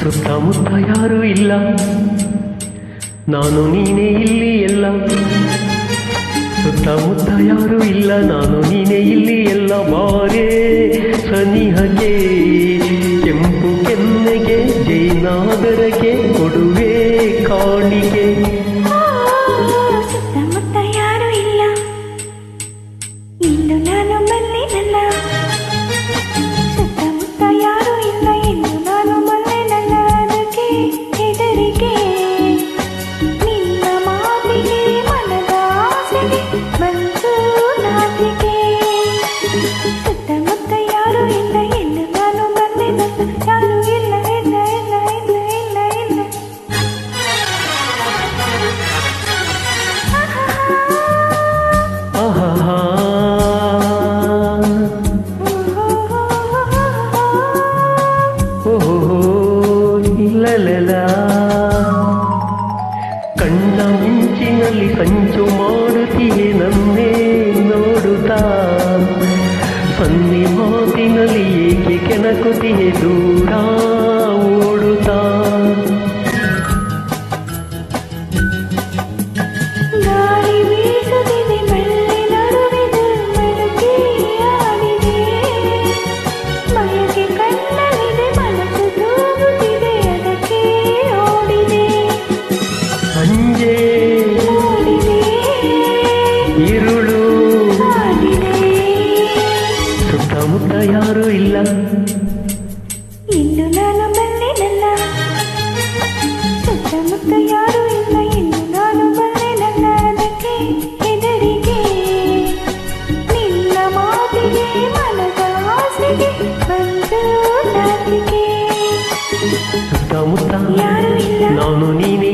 ಸುತ್ತಮುತ್ತ ಯಾರೂ ಇಲ್ಲ ನಾನು ನೀನೇ ಇಲ್ಲಿ ಎಲ್ಲ ಸುತ್ತಮುತ್ತ ಯಾರೂ ಇಲ್ಲ ನಾನು ನೀನೇ ಇಲ್ಲಿ ಎಲ್ಲ ಬಾರೇ ಸನಿಹಗೆ ಕೆಂಪು ಕೆನ್ನೆಗೆ ಜೈನಾಗರಗೆ ಕೊಡುವೆ ಕಾಣಿಗೆ ಸುತ್ತಮುತ್ತ ಯಾರೂ ಇಲ್ಲ ಇಂದು ನಾನು ಮಿಂಚಿನಲ್ಲಿ ಸಂಚು ಮಾಡುತ್ತೀಯೆ ನನ್ನೇ ನೋಡುತ್ತಾ? ಸನ್ನಿ ಮಾತಿನಲ್ಲಿ ಏಕೆ ಕೆಣಕುತ್ತೀಯೆ ದೂರ? ಸುತ್ತಮುತ್ತ ಯಾರು ಇಲ್ಲ ಇಂದು ನಾನು ಬಲ್ಲೆನಲ್ಲ ಸುತ್ತಮುತ್ತ ಯಾರು ಇಲ್ಲ ಇಂದು ನಾನು ಬಲ್ಲೆನಲ್ಲ ಅದಕ್ಕೆ ಹೆದರಿಕೆ ನಿನ್ನ ಮಾತಿಗೆ ಮನದ ಆಸೆಗೆ ಬಂದು ನಾಚಿಕೆ ಸುತ್ತಮುತ್ತ ಯಾರು ಇಲ್ಲ ನಾನು ನೀನೇ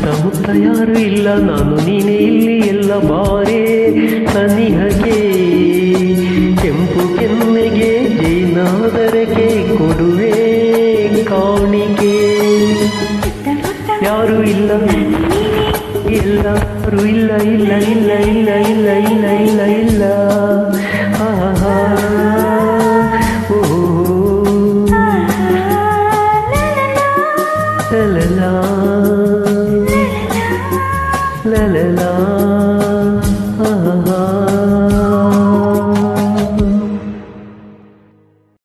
ಸುತ್ತಮುತ್ತ ಯಾರು ಇಲ್ಲ. ನಾನು ನೀನೇ ಇಲ್ಲಿ ಎಲ್ಲ ಬಾರೇ. ಸನಿಹಗೆ ಕೆಂಪು ಕೆನ್ನೆಗೆ ಜೈನಾದರಕ್ಕೆ ಕೊಡುವೆ ಕಾಣಿಕೆ. ಯಾರು ಇಲ್ಲ. ಇಲ್ಲ. ಇಲ್ಲ ಇಲ್ಲ ಇಲ್ಲ ಇಲ್ಲ ಇಲ್ಲ ಇಲ್ಲ ಇಲ್ಲ ಓ la la la